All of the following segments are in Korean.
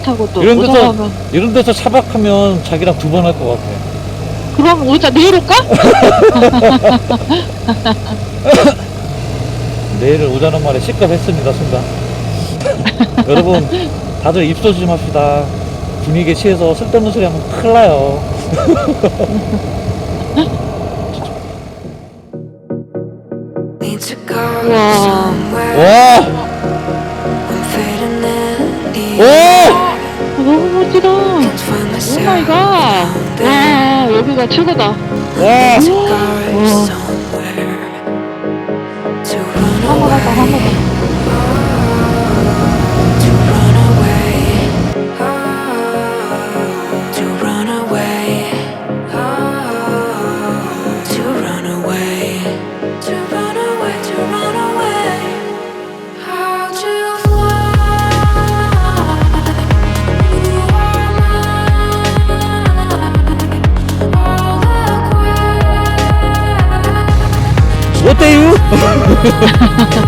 타고 또 이런 데서 오자마면 이런 데서 차박하면 자기랑 두 번 할 것 같아. 그럼 오자 내일 올까? 내일을 오자는 말에 시급했습니다 순간. 여러분 다들 입 조심합시다. 분위기에 취해서 쓸데없는 소리 하면 큰일 나요. Need to go Wow. somewhere. 와! 최고다 와!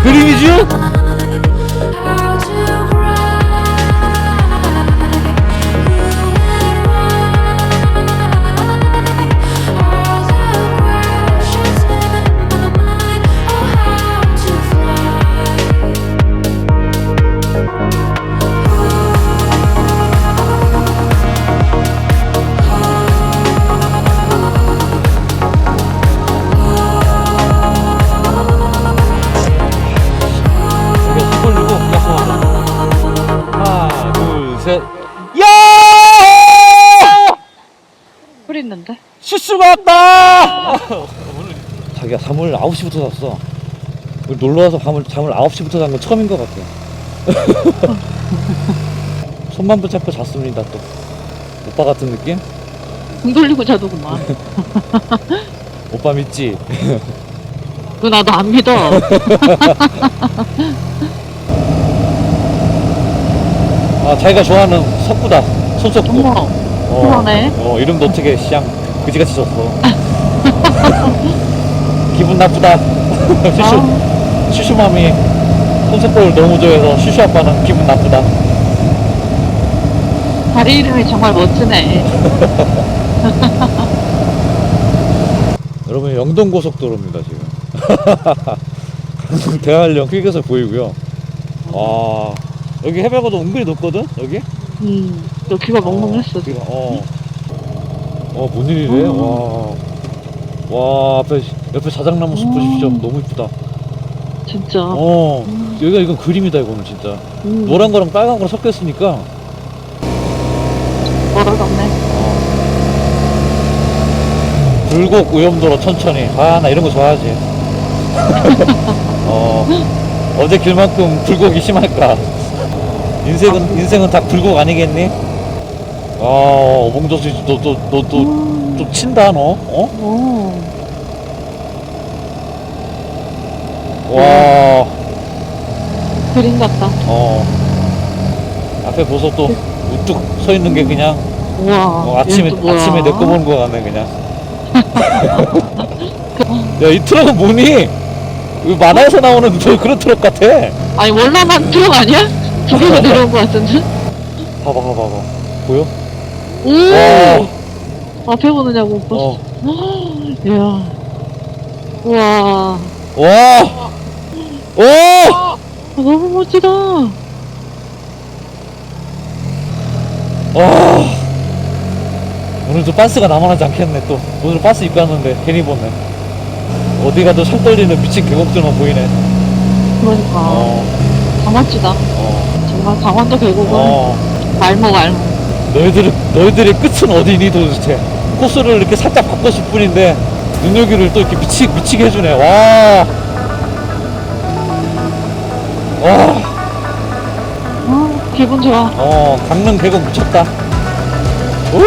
그림이죠? 자기가 잠을 9시부터 잤어. 우리 놀러 와서 밤을, 잠을 9시부터 잔 건 처음인 것 같아. 손만 붙잡고 잤습니다, 또. 오빠 같은 느낌? 등 돌리고 자더구만 오빠 믿지? 그 나도 안 믿어 아, 자기가 좋아하는 석구다. 손석구. 어머 어, 그러네. 어, 이름도 어떻게 시장 그지같이 졌어. 기분 나쁘다. 슈슈, 아, 슈슈맘이 손석구를 너무 좋아해서 슈슈 아빠는 기분 나쁘다. 다리 이름이 정말 멋지네 여러분 영동 고속도로입니다 지금. 대한령 휴게소 보이고요. 와 여기 해변가도 은근히 높거든 여기. 음 여기가 멍멍했어 여기가, 어. 어, 뭔 일이래? 음. 와. 와, 앞에, 옆에 자작나무 숲 음. 보십시오. 너무 이쁘다. 진짜 어. 음. 여기가 이건 그림이다, 이거는 진짜. 음, 노란 거랑 빨간 거랑 섞였으니까. 멀어졌네 굴곡 오염도로 천천히. 아, 나 이런 거 좋아하지. 어. 어제 길만큼 굴곡이 심할까? 인생은, 인생은 다 굴곡 아니겠니? 아, 어봉저수, 너, 너, 너, 너, 음, 좀 친다, 너? 어? 오, 와. 그림 같다 어. 앞에 보소 또 우뚝 서 있는 게 그냥 우와 어, 아침에 얘는 또 뭐야? 아침에 내거 보는 거 같네 그냥. 야 이 트럭은 뭐니? 만화에서 나오는 저 그런 트럭 같아. 아니 월남한 트럭 아니야? 두 개가 내려온 것 같은데? 봐봐 봐봐 봐봐. 보여? 오 와. 앞에 보느냐고 오빠 어. 이야 우와 와. 오. 아, 너무 멋지다 와. 오늘도 반스가 남아나지 않겠네 또. 오늘 반스 입고 왔는데 괜히 보네. 어디 가도 살 떨리는 미친 계곡들만 보이네. 그러니까 어. 다 멋지다 어. 정말 강원도 계곡은 어. 알목 알목 너희들 너희들의 끝은 어디니 도대체 코스를 이렇게 살짝 바꿨을 뿐인데 눈여기를 또 이렇게 미치 미치게 해주네 와. 와, 어, 기분 좋아 어, 강릉 계곡 미쳤다. 우!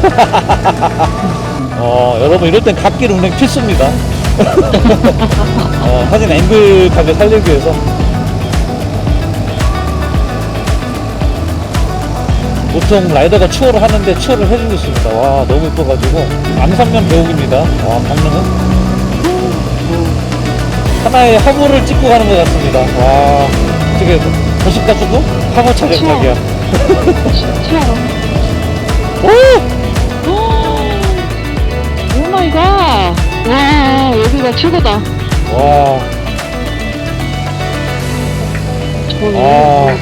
어, 여러분 이럴 땐 갓길 운행 필수입니다. 어, 사진 앵글하게 살리기 위해서. 보통 라이더가 추월을 하는데 추월을 해주고 있습니다. 와, 너무 예뻐가지고. 앙산면 계곡입니다. 와, 강릉은. 하나의 화보를 찍고 가는 것 같습니다. 와, 어떻게 도시 가지고 화물 차량각이야. 진짜. 오! 오 마이 갓. 와, 여기가 최고다. 와, 아.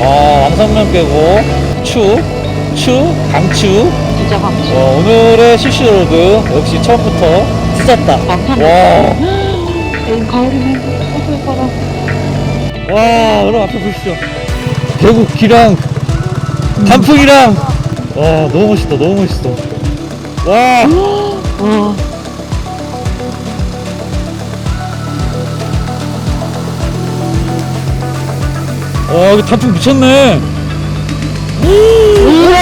아, 왕성면 빼고 추, 추, 강추. 진짜 감치. 어, 오늘의 실시로드 역시 처음부터 찢었다. 와. 와, 여러분 앞에 보십시오. 계곡 기랑 단풍이랑 와, 너무 멋있다, 너무 멋있어. 와, 와. 와, 여기 단풍 미쳤네. 우와!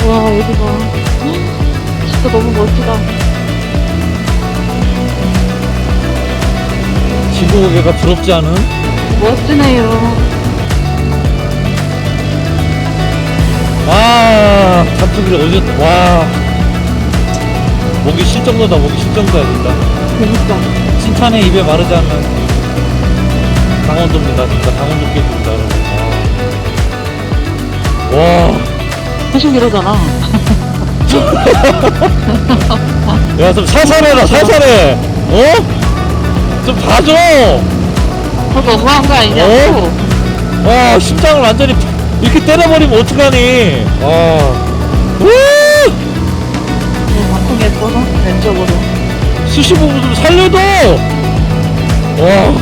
와, 여기 봐. 진짜 너무 멋지다. 지구고개가 부럽지 않은? 멋지네요. 와, 단풍이 어디, 와. 목이 쉴 정도다, 목이 쉴 정도야, 진짜. 그니까. 칭찬에 입에 마르지 않는 강원도입니다, 진짜. 강원도 여러분. 와. 와. 계속 이러잖아. 야, 좀 살살해라, 살살해. 어? 좀 봐줘. 그거 너무한 거 아니냐고. 어? 와, 심장을 완전히 이렇게 때려버리면 어떡하니. 와. 우! 방송 예뻐서 왼쪽으로. 수시 부분 좀 살려도. 와. 와.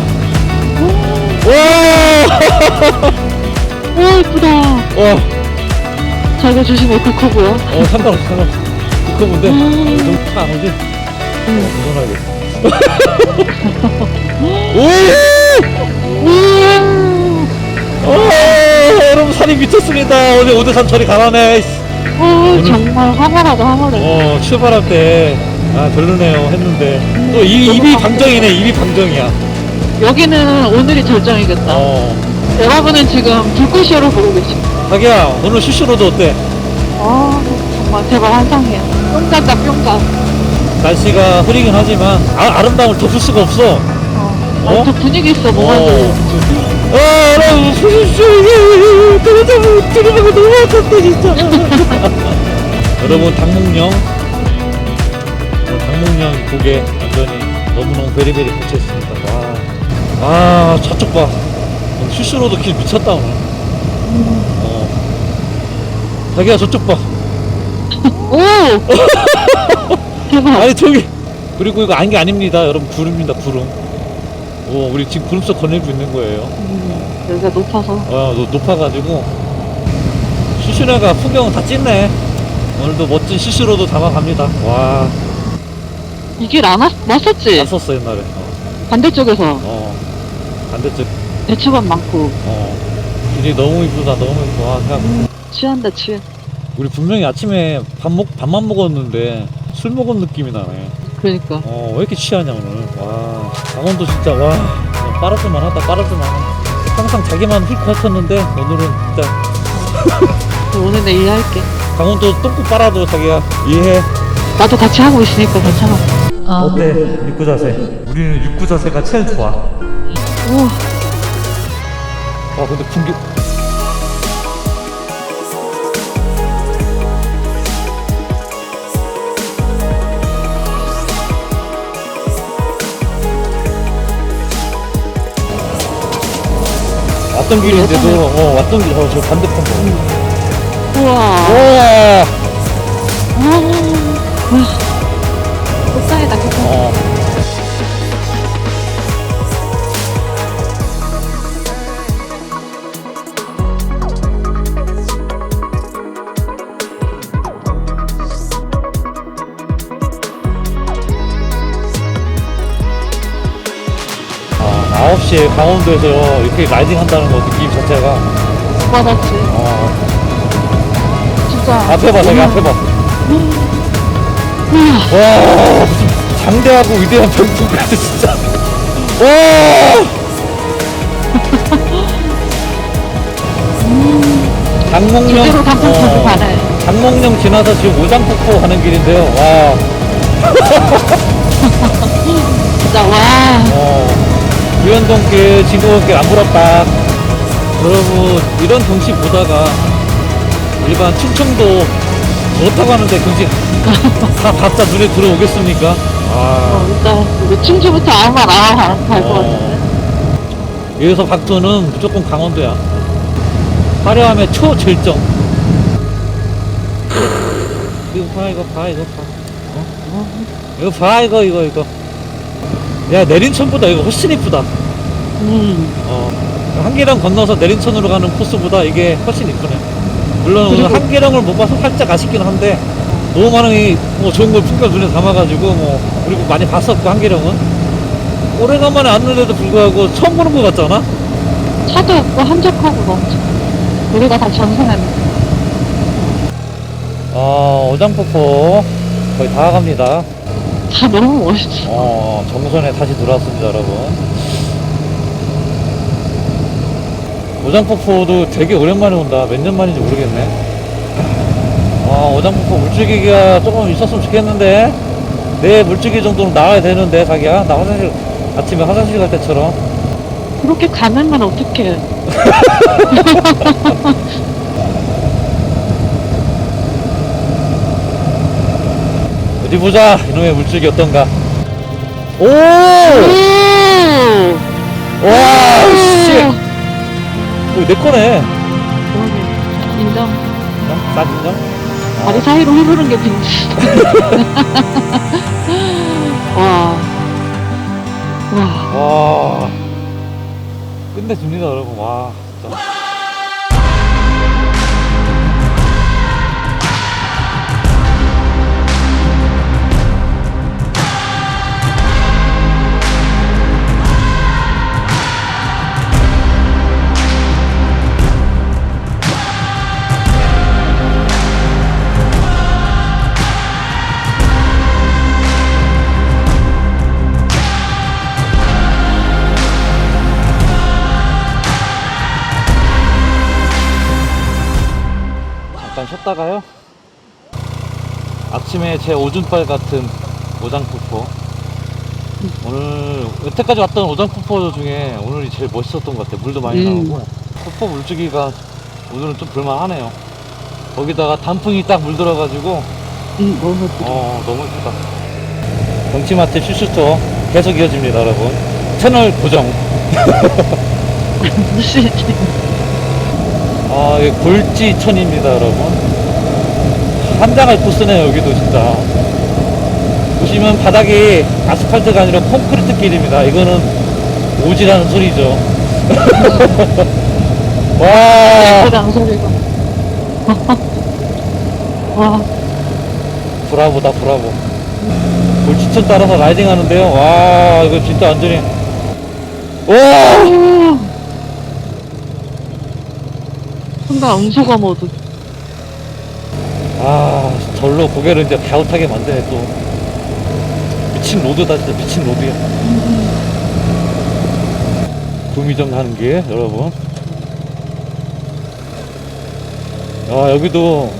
오, 예쁘다. 와. 자기가 주시면 그 크고요. 어, 상관없어, 상관없어. 그거 뭔데? 음. 너무 차안 오지? 응. 운전하겠어. 오! 우 어, 여러분 살이 미쳤습니다. 오늘 오대산 처리 가라네. 오, 정말 황홀하다, 황홀해. 어, 출발할 때, 아, 별로네요. 했는데. 또 입이, 너무 입이 방정이네, 입이 방정이야. 여기는 오늘이 절정이겠다. 어. 여러분은 지금 불꽃쇼를 보고 계십니다. 자기야, 오늘 슈슈로도 어때? 아, 정말 제발 환상이야. 뿅가다, 뿅가. 날씨가 흐리긴 하지만, 아, 아름다움을 덮을 수가 없어. 어. 어? 어? 저 분위기 있어, 뭐가 어. 지 아, 여러분, 슈슈슈, 들어가면, 들어가면 너무 아깝다, 진짜. 여러분, 당목령. 어, 당목령 고개 완전히 너무너무 베리베리 꽂혀있습니다. 와. 아, 저쪽 봐. 슈슈로도 길 미쳤다, 오늘. 어. 자기야, 저쪽 봐. 오! 대박. 아니, 저기. 그리고 이거 안개 아닙니다. 여러분, 구름입니다, 구름. 오, 우리 지금 구름 속 거닐고 있는 거예요. 음, 여기가 높아서. 어, 노- 높아가지고 시슈네가 풍경은 다 찐네 오늘도 멋진 시슈로도 담아갑니다 와 이길 안 왔었지? 갔었어 옛날에 어, 반대쪽에서 어. 반대쪽 대추밭 많고. 어 길이 너무 이쁘다 너무 이뻐 와, 그냥 취한다, 취해. 우리 분명히 아침에 밥 먹, 밥만 먹었는데 술 먹은 느낌이 나네 그러니까. 어 왜 이렇게 취하냐 오늘 와 강원도 진짜 와 그냥 빠르지만 하다 빠르지만 항상 자기만 훑고 하쳤는데 오늘은 진짜 오늘 내 이해할게. 강원도 똥꼬 빨아도 자기가 이해해 나도 같이 하고 있으니까 괜찮아. 아, 어때 육구 자세? 우리는 육구 자세가 제일 좋아. 우와. 아 근데 풍경 왔던 길인데도 어 왔던 길 바로 저 반대편 봐. 우와. 우와. 와. 아, 9시에 강원도에서 이렇게 라이딩 한다는 거 느낌 자체가 받았지. 어, 진짜. 앞에 봐 저기 앞에 봐 우와. 와 무슨 장대하고 위대한 병풍 같아 진짜 와 장목령 가네. 장목령 지나서 지금 오장폭포 가는 길인데요 와 진짜, 와. 어. 유연동길, 진도길 안 불었다. 여러분, 이런 경치 보다가 일반 충청도 좋다고 하는데 경치 다 각자 눈에 들어오겠습니까? 아. 어, 일단 이거 충주부터 아무 말 안 하고 갈것 어. 같은데. 여기서 박두는 무조건 강원도야. 화려함의 초절정. 이거 봐, 이거 봐, 이거 봐. 어? 어? 이거 봐, 이거, 이거, 이거. 야, 내린천보다 이거 훨씬 이쁘다. 음. 어. 한계령 건너서 내린천으로 가는 코스보다 이게 훨씬 이쁘네. 물론 오늘 그리고- 한계령을 못 봐서 살짝 아쉽긴 한데, 너무 많은 뭐 좋은 걸 풍경 눈에 담아가지고, 뭐, 그리고 많이 봤었고, 한계령은. 오래간만에 왔는데도 불구하고 처음 보는 것 같잖아? 차도 없고 한적하고 좋아. 우리가 다 정상하네. 어, 오장폭포 거의 다 갑니다. 다 너무 멋있어. 어, 정선에 다시 들어왔습니다, 여러분. 오장폭포도 되게 오랜만에 온다. 몇 년 만인지 모르겠네. 아, 오장폭포 물줄기가 조금 있었으면 좋겠는데. 내 물줄기 정도는 나와야 되는데, 자기야. 나 화장실, 아침에 화장실 갈 때처럼. 그렇게 가면만 어떡해. 어디 보자. 이놈의 물줄기 어떤가. 오! 오! 와, 씨! 이거 내 거네. 그러게. 인정. 어? 나 인정? 다리 사이로 흐르는 게 빈지. 와. 와. 와 끝내줍니다 여러분 와 쉬었다가요? 아침에 제 오줌발 같은 오장폭포 오늘 여태까지 왔던 오장폭포 중에 오늘이 제일 멋있었던 것 같아요. 물도 많이 음. 나오고. 폭포 물주기가 오늘은 좀 볼만하네요. 거기다가 단풍이 딱 물들어가지고. 응, 너무 예쁘다. 어 너무 예쁘다. 경치마트 슈슈토 계속 이어집니다 여러분. 채널 고정. 무슨 아, 이게 골지천입니다, 여러분. 한장할 코스네요, 여기도 진짜. 보시면 바닥이 아스팔트가 아니라 콘크리트 길입니다. 이거는 오지라는 소리죠. 와, 소리가. 와. 브라보다, 브라보. 골지천 따라서 라이딩 하는데요. 와, 이거 진짜 완전히. 와! 오. 순간 음소거 모드. 아, 절로 고개를 이제 갸웃하게 만드네, 또. 미친 로드다, 진짜 미친 로드야. 구미정 가는 길, 여러분. 아, 여기도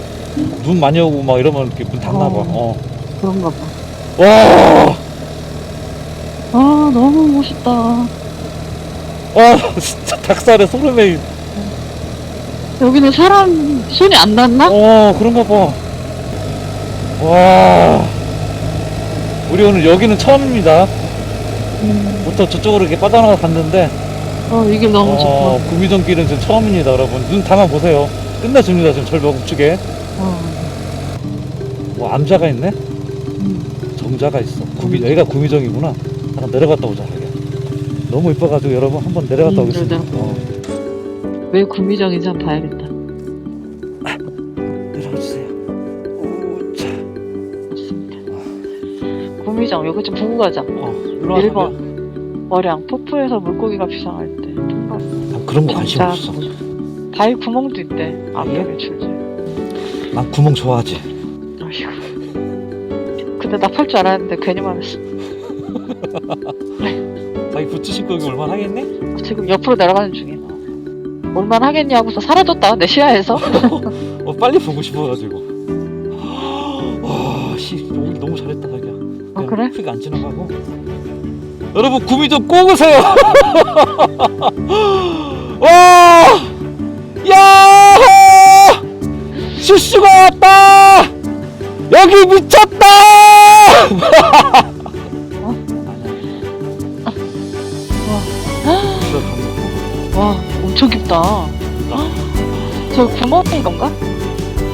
눈 많이 오고 막 이러면 이렇게 문 닫나 봐. 어. 그런가 봐. 와! 아, 너무 멋있다. 와, 진짜 닭살에 소름이. 여기는 사람 손이 안 닿나? 어, 그런가 봐. 와. 우리 오늘 여기는 처음입니다. 음, 보통 저쪽으로 이렇게 빠져나가 갔는데, 어, 이길 너무 어, 좋다. 구미정길은 지금 처음입니다, 여러분. 눈 담아 보세요. 끝내줍니다, 지금 절벽 우측에. 어, 뭐 암자가 있네? 음. 정자가 있어. 구미, 여기가 구미정이구나. 한번 내려갔다 오자, 여기. 너무 이뻐가지고 여러분 한번 내려갔다 음, 오겠습니다. 내려가. 어, 왜 구미정인지 한번 봐야겠다. 내려가 주세요. 오, 자. 맞습니다. 구미정, 여기 좀 보고 가자. 어, 일로 와서. 1번. 월양, 폭포에서 물고기가 비상할 때. 난 그런 거 관심 자, 없어. 바위 구멍도 있대. 앞에 예? 줄줄. 난 구멍 좋아하지. 아이고. 근데 나 팔 줄 알았는데 괜히 말했어. 자기 부츠 신고 여기 얼마나 하겠니? 지금 옆으로 내려가는 중이야. 얼마나 하겠냐고서 사라졌다 내 시야에서. 어, 빨리 보고 싶어가지고. 와, 씨, 오늘 너무 잘했다, 자기야. 아, 그래? 휙안 지나가고. 여러분 구미 좀 꼬으세요 와 야호 슈슈가 왔다 여기 미쳤다 와, 엄청 깊다. 저 구멍인 건가?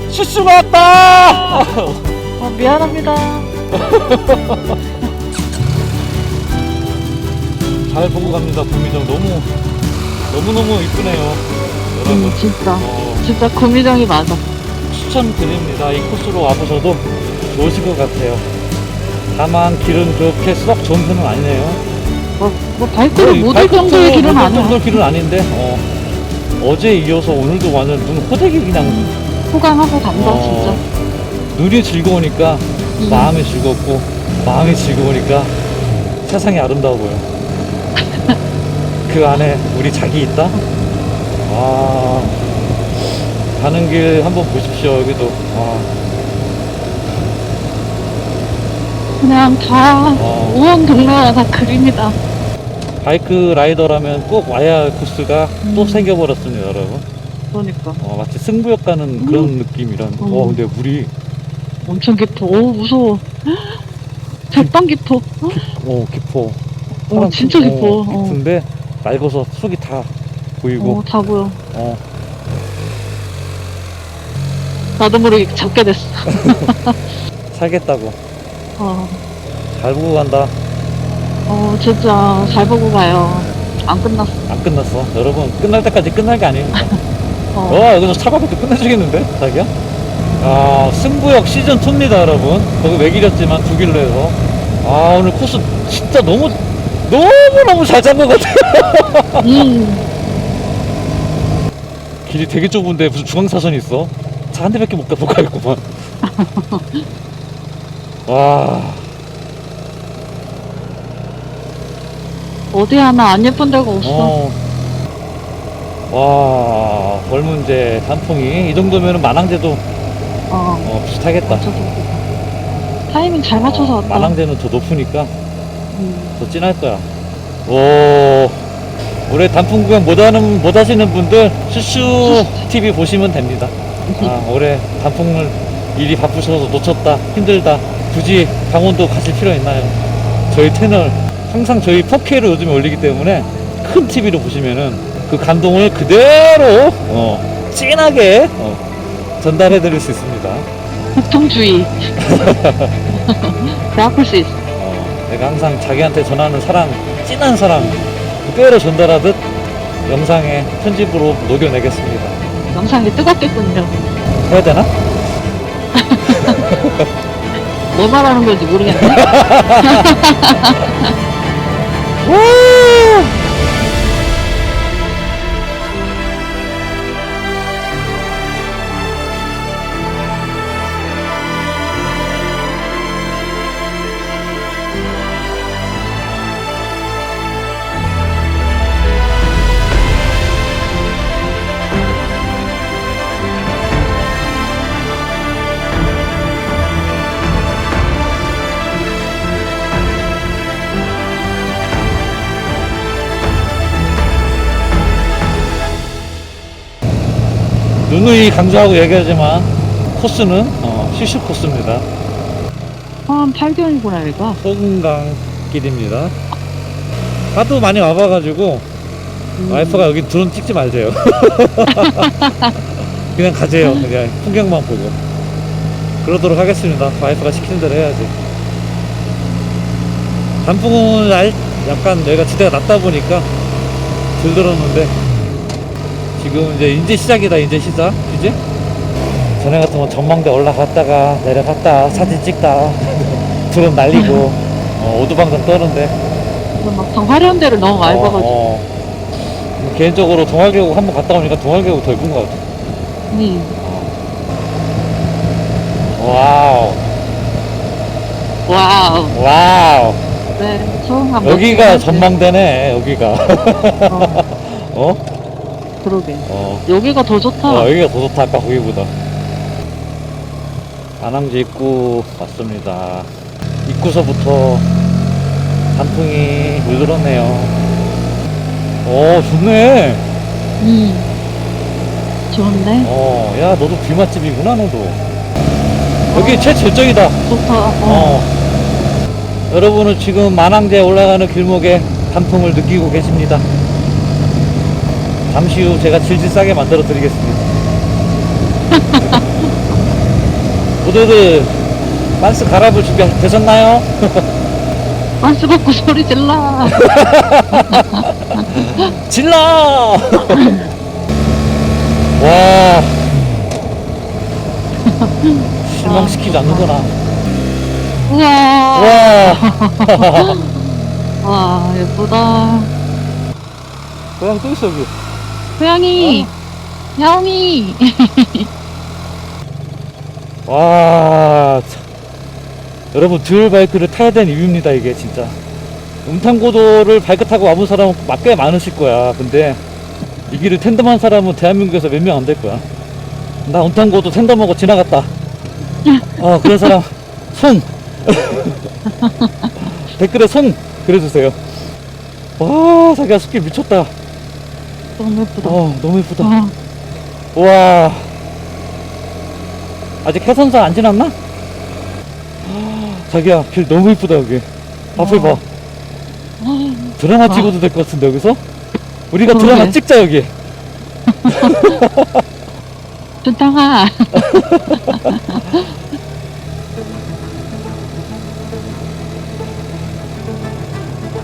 슈슈가 왔다 아, 미안합니다. 잘 보고 갑니다 구미정 너무 너무너무 이쁘네요 여러분 음, 진짜. 어, 진짜 구미정이 맞아. 추천드립니다 이 코스로 와보셔도 좋으실 것 같아요 다만 길은 그렇게 썩 좋은 편은 아니네요 뭐, 뭐 거의 못올 발끝도 정도의 길은 아니야. 정도의 길은 아닌데 어, 어제 이어서 오늘도 완전 눈 호되게 그냥 호강하고 간다, 어, 진짜. 눈이 즐거우니까 음. 마음이 즐겁고 마음이 즐거우니까 세상이 아름다워 보여 그 안에 우리 자기 있다? 와 가는 길 한번 보십시오 여기도 와, 그냥 다, 어. 우원 동네가 다 그림이다. 바이크 라이더라면 꼭 와야 할 코스가 또 음. 생겨버렸습니다 여러분 그러니까. 어, 마치 승부욕 가는 그런 느낌이란 음. 어 근데 물이 엄청 깊어. 오, 무서워. 백방 깊어. 어 깊어 어, 사람 진짜 좀- 깊어. 어, 어. 깊은데 낡아서 속이 다 보이고 어, 다 보여. 어, 나도 모르게 잡게 됐어. 살겠다고 어, 잘 보고 간다. 어, 진짜 잘 보고 가요. 안 끝났어. 안 끝났어. 여러분 끝날 때까지 끝날 게 아니니까 어, 와 여기서 차가부터 끝내주겠는데? 자기야? 아 승부역 시즌2입니다 여러분. 거기 외길이었지만 두 길로 해서. 아 오늘 코스 진짜 너무 너무너무 잘 잡은 것 같아 음, 길이 되게 좁은데 무슨 중앙사선이 있어? 차 한 대밖에 못 가- 못 가겠구만 와 어디 하나 안 예쁜 데가 없어. 어. 와, 벌문제 단풍이 이 정도면 만항제도 어, 어, 비슷하겠다. 맞춰서. 타이밍 잘 맞춰서 어, 왔다. 만항제는 더 높으니까 음, 더 진할 거야. 오, 올해 단풍 구경 못 하는 못 하시는 분들 슈슈 TV 보시면 됩니다. 아, 올해 단풍을 일이 바쁘셔서 놓쳤다, 힘들다. 굳이 강원도 가실 필요 있나요? 저희 채널 항상 저희 4K로 요즘에 올리기 때문에 큰 TV로 보시면은 그 감동을 그대로 어, 진하게 어, 전달해 드릴 수 있습니다. 복통주의. 배 아플 수 있어. 어, 내가 항상 자기한테 전하는 사랑, 진한 사랑 그대로 전달하듯 영상에 편집으로 녹여내겠습니다. 영상이 뜨겁겠군요. 해야 되나? 뭐 말하는 건지 모르겠네. 누누이 강조하고 얘기하지만 코스는 어, 시슈 코스입니다. 한 8개월이구나, 얘가. 소금강 길입니다. 하도 많이 와봐가지고 음. 와이프가 여기 드론 찍지 말재요. 그냥 가재요. 그냥 풍경만 보고. 그러도록 하겠습니다. 와이프가 시키는 대로 해야지. 단풍은 알- 약간 여기가 지대가 낮다 보니까 들들었는데 지금 이제 이제 시작이다 이제 시작 이제 전에 같으면 전망대 올라갔다가 내려갔다 사진 찍다 드론 날리고 어, 오두방정 떠는데 그래서 막더 화려한 데를 너무 많이 어, 봐가지고. 어. 개인적으로 동할계곡 한번 갔다 오니까 동할계곡 더 이쁜 것 같아. 음. 와우, 와우. 와우. 네, 처음 한 여기가 전망대네, 여기가. 어, 어? 그러게. 어. 여기가 더 좋다. 어, 여기가 더 좋다, 아까 거기보다. 안항지 입구 왔습니다. 입구서부터 단풍이 물들었네요. 오, 좋네. 음. 좋은데? 어, 야, 너도 뷰 맛집이구나, 너도. 여기 최절정이다. 좋다. 어. 어. 여러분은 지금 만항대에 올라가는 길목에 단풍을 느끼고 계십니다. 잠시 후 제가 질질 싸게 만들어 드리겠습니다. 모두들 반스 갈아볼 준비 되셨나요? 반스 받고 소리 질러. 질러! 와. 실망시키지 않는구나. 우와. 와. 와, 예쁘다. 고양 또 있어, 여기. 고양이. 야옹이. 와, 참. 여러분 듀얼 바이크를 타야 되는 이유입니다 이게 진짜. 음탕고도를 바이크 타고 와본 사람은 막 꽤 많으실 거야. 근데 이 길을 텐덤한 사람은 대한민국에서 몇 명 안 될 거야. 나 음탕고도 텐덤하고 지나갔다. 아 그런 사람 손. 댓글에 손 그려주세요. 와 자기야 숲길 미쳤다 너무 예쁘다. 어 너무 예쁘다 어. 와 아직 해선사 안 지났나? 자기야 길 너무 이쁘다 여기 앞에 어. 봐 드라마 찍어도 될 것 같은데 여기서 우리가 그러게. 드라마 찍자 여기 준탕아.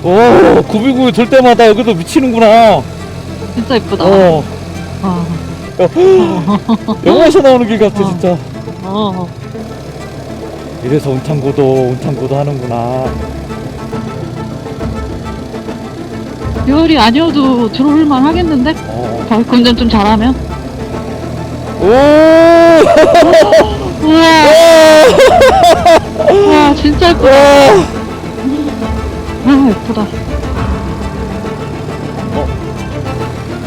오 구비구비 돌 때마다 여기도 미치는구나 진짜 예쁘다. 어 어. 영화에서 나오는 길 같아 어. 진짜 어. 이래서 운탕고도 운탕고도 하는구나 열이 아니어도 들어올만 하겠는데? 어. 바이크 운전 좀 잘하면? 오 우와. 우와, 진짜 예쁘다. 와. 아, 예쁘다.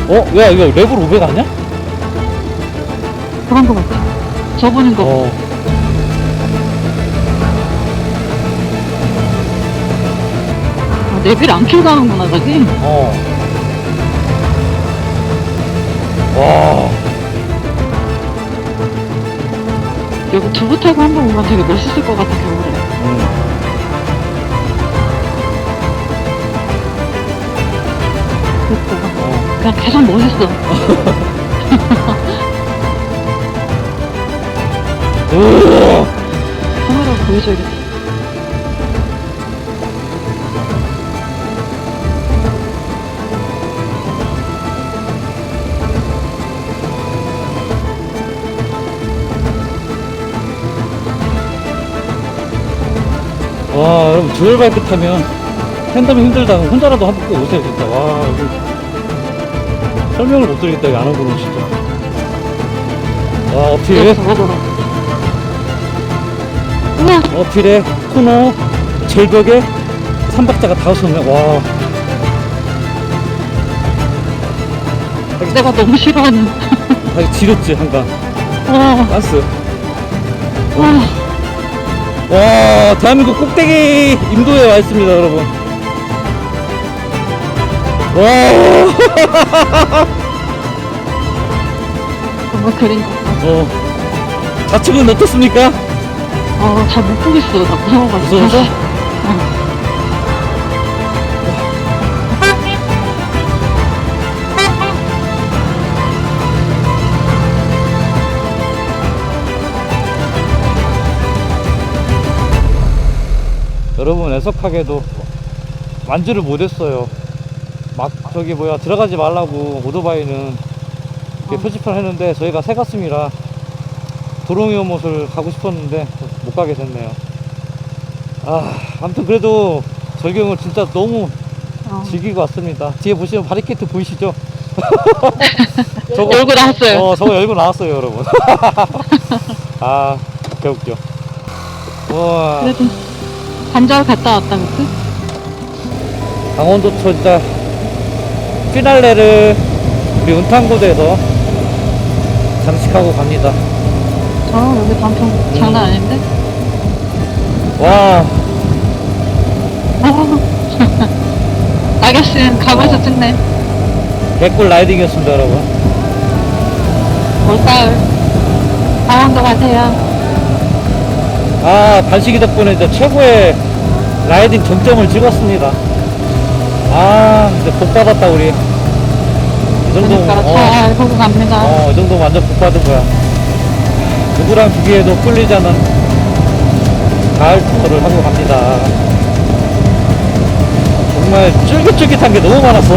어? 야 이거 레벨 500 아니야? 그런 거 같아. 저분인 거. 어. 아, 내비를 안 켜고 가는구나, 저기. 어. 와. 여기 두부 타고 한 번 오면 되게 멋있을 것 같아서 그래. 음. 예뻐. 어. 그냥 계속 멋있어. 카메라 보여줘야겠다. 와, 여러분, 듀얼 바이크 타면 팬덤이 힘들다. 혼자라도 한번 꼭 오세요, 진짜. 와, 여기. 설명을 못 드리겠다, 여기 안 오고는 진짜. 와, 어필. 여기서 먹어라. 우와, 어필에 코너, 절벽에 삼박자가 다 섰네. 와. 내가 너무 싫어하는. 아, 지렸지, 한강. 와, 가스. 와, 와, 대한민국 꼭대기 임도에 와 있습니다, 여러분. 와, 정말 그린 것 같아. 어. 좌측은 어떻습니까? 아, 잘못 보겠어. 나 무서워가지고. 무서워서? 어. 여러분, 애석하게도 완주를 못했어요. 막, 저기, 뭐야, 들어가지 말라고 오토바이는 이렇게 어. 표지판 했는데 저희가 새 갔습니다. 도롱이 옷을 가고 싶었는데 못 가게 됐네요. 아, 아무튼 그래도 절경을 진짜 너무 어. 즐기고 왔습니다. 뒤에 보시면 바리케이트 보이시죠? 저거, 열고 나왔어요. 어, 저거 열고 나왔어요, 여러분. 아, 개웃겨. 와, 그래도 관절 갔다 왔다, 그치? 강원도 진짜 피날레를 우리 은탕고대에서 장식하고 갑니다. 아, 여기 단풍 장난 아닌데? 와, 아, 나겠음 가면서 어. 찍네. 개꿀 라이딩이었습니다, 여러분. 올가을. 강원도 가세요. 아, 반식이 덕분에 이제 최고의 라이딩 정점을 찍었습니다. 아, 이제 복 받았다, 우리. 이 정도면, 그러니까 어, 잘 보고 갑니다. 어, 이 정도면 완전 복 받은 거야. 누구랑 비교해도 끌리지 않은 가을 투어를 하고 갑니다. 정말 쫄깃쫄깃한 게 너무 많았어.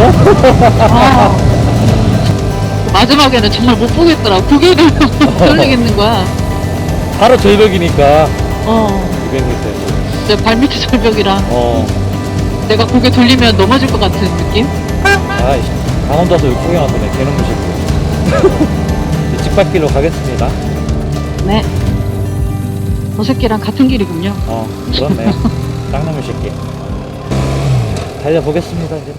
아. 마지막에는 정말 못 보겠더라. 고개를 돌리겠는 거야. 바로 절벽이니까. 어. 200m. 내 발밑이 절벽이라 어. 내가 고개 돌리면 넘어질 것 같은 느낌? 아이씨, 강원도 와서 육풍이 왔네. 개는 무식고. 직박길로 가겠습니다. 네. 저 새끼랑 같은 길이군요. 어, 그렇네. 짱놈의 새끼. 달려보겠습니다, 이제.